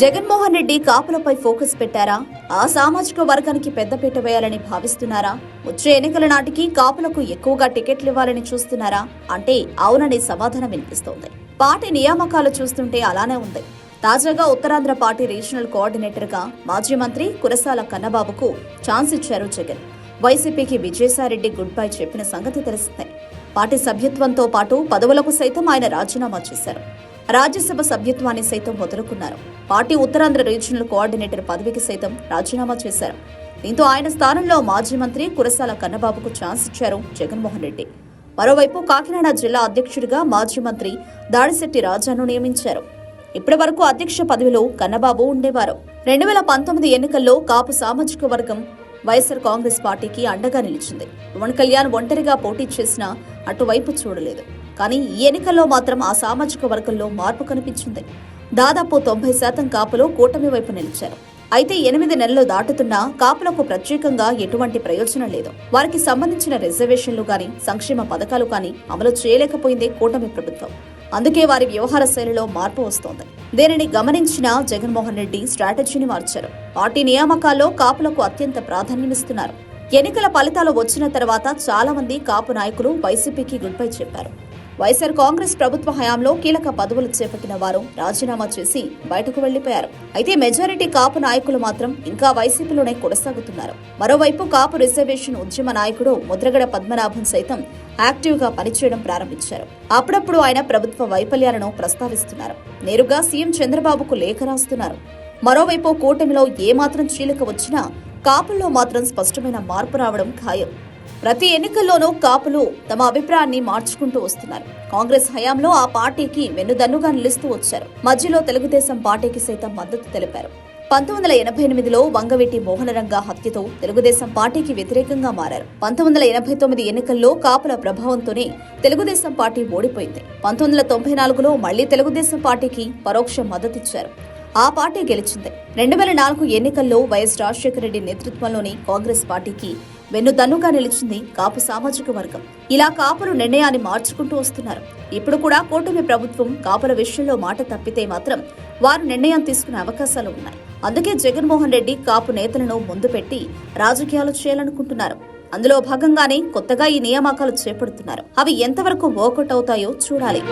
Jaganmohan Reddy కాపులపై focus పెట్టారా? ఆ సామాజిక వర్గానికి పెద్దపీట వేయాలని భావిస్తున్నారా? వచ్చే ఎన్నికల నాటికి కాపులకు ఎక్కువగా టికెట్లు ఇవ్వాలని చూస్తున్నారా? అంటే అవుననే సమాధానం వినిపిస్తోంది. పార్టీ నియామకాలు చూస్తుంటే అలానే ఉంది. తాజాగా ఉత్తరాంధ్ర పార్టీ రీజనల్ కోఆర్డినేటర్గా మాజీ మంత్రి కురసాల కన్నబాబుకు ఛాన్స్ ఇచ్చారు జగన్. వైసీపీకి విజయసాయిరెడ్డి గుడ్ బై చెప్పిన సంగతి తెలిసిందే. పార్టీ సభ్యత్వంతో పాటు పదవులకు సైతం ఆయన రాజీనామా చేశారు. రాజ్యసభ సభ్యత్వాన్ని సైతం వదులుకున్నారు. పార్టీ ఉత్తరాంధ్ర రీజనల్ కోఆర్డినేటర్ పదవికి సైతం రాజీనామా చేశారు. దీంతో ఆయన స్థానంలో మాజీ మంత్రి కురసాల కన్నబాబుకు ఛాన్స్ ఇచ్చారు జగన్మోహన్ రెడ్డి. మరోవైపు కాకినాడ జిల్లా అధ్యక్షుడిగా మాజీ మంత్రి దాడిశెట్టి రాజాను నియమించారు. ఇప్పటి వరకు అధ్యక్ష పదవిలో కన్నబాబు ఉండేవారు. రెండు వేల పంతొమ్మిది ఎన్నికల్లో కాపు సామాజిక వర్గం వైఎస్ఆర్ కాంగ్రెస్ పార్టీకి అండగా నిలిచింది. పవన్ కళ్యాణ్ ఒంటరిగా పోటీ చేసినా అటువైపు చూడలేదు. కానీ ఈ ఎన్నికల్లో మాత్రం ఆ సామాజిక వర్గంలో మార్పు కనిపించింది. దాదాపు తొంభై శాతం కాపులు కూటమి వైపు నిలిచారు. అయితే ఎనిమిది నెలలు దాటుతున్నా కాపులకు ప్రత్యేకంగా ఎటువంటి ప్రయోజనం లేదు. వారికి సంబంధించిన రిజర్వేషన్లు గాని సంక్షేమ పథకాలు కానీ అమలు చేయలేకపోయిందే కూటమి ప్రభుత్వం. అందుకే వారి వ్యవహార శైలిలో మార్పు వస్తోంది. దీనిని గమనించిన జగన్మోహన్ రెడ్డి స్ట్రాటజీని మార్చారు. పార్టీ నియామకాల్లో కాపులకు అత్యంత ప్రాధాన్యమిస్తున్నారు. ఎన్నికల ఫలితాలు వచ్చిన తర్వాత చాలా మంది కాపు నాయకులు వైసీపీకి గుడ్ బై చెప్పారు. వైఎస్ఆర్ కాంగ్రెస్ ప్రభుత్వ హయాంలో కీలక పదవులు చేపట్టిన వారు రాజీనామా చేసి బయటకు వెళ్ళిపోయారు అయితే మెజారిటీ కాపు నాయకులు మాత్రం ఇంకా వైసీపీలోనే కొనసాగుతున్నారు. మరోవైపు కాపు రిజర్వేషన్ ఉద్యమ నాయకుడు ముద్రగడ పద్మనాభం సైతం యాక్టివ్గా పనిచేయడం ప్రారంభించారు. అప్పుడప్పుడు ఆయన ప్రభుత్వ వైఫల్యాలను ప్రస్తావిస్తున్నారు. నేరుగా సీఎం చంద్రబాబుకు లేఖ రాస్తున్నారు. మరోవైపు కూటమిలో ఏమాత్రం చీలిక వచ్చినా కాపుల్లో మాత్రం స్పష్టమైన మార్పు రావడం ఖాయం. ప్రతి ఎన్నికల్లోనూ కాపులు తమ అభిప్రాయాన్ని మార్చుకుంటూ వస్తున్నారు. కాంగ్రెస్ హయాంలో ఆ పార్టీకి వెన్నుదన్నుగా నిలుస్తూ వచ్చారు. మధ్యలో తెలుగుదేశం పార్టీకి సైతం మద్దతు తెలిపారు. పంతొమ్మిది వందల ఎనభై ఎనిమిదిలో వంగవీటి మోహనరంగ హత్యతో తెలుగుదేశం పార్టీకి వ్యతిరేకంగా మారారు. పంతొమ్మిది వందల ఎనభై తొమ్మిది ఎన్నికల్లో కాపుల ప్రభావంతోనే తెలుగుదేశం పార్టీ ఓడిపోయింది. పంతొమ్మిది వందల తొంభై నాలుగులో మళ్ళీ తెలుగుదేశం పార్టీకి పరోక్ష మద్దతిచ్చారు ఆ పార్టీ గెలిచింది. రెండు వేల నాలుగు ఎన్నికల్లో వైఎస్ రాజశేఖర రెడ్డి నేతృత్వంలోని కాంగ్రెస్ పార్టీకి వెన్నుదన్నుగా నిలిచింది కాపు సామాజిక వర్గం. ఇలా కాపులు నిర్ణయాన్ని మార్చుకుంటూ వస్తున్నారు. ఇప్పుడు కూడా కూటమి ప్రభుత్వం కాపుల విషయంలో మాట తప్పితే మాత్రం వారు నిర్ణయం తీసుకునే అవకాశాలు ఉన్నాయి. అందుకే జగన్మోహన్ రెడ్డి కాపు నేతలను ముందు పెట్టి రాజకీయాలు చేయాలనుకుంటున్నారు. అందులో భాగంగానే కొత్తగా ఈ నియామకాలు చేపడుతున్నారు. అవి ఎంతవరకు వర్కౌట్ అవుతాయో చూడాలి.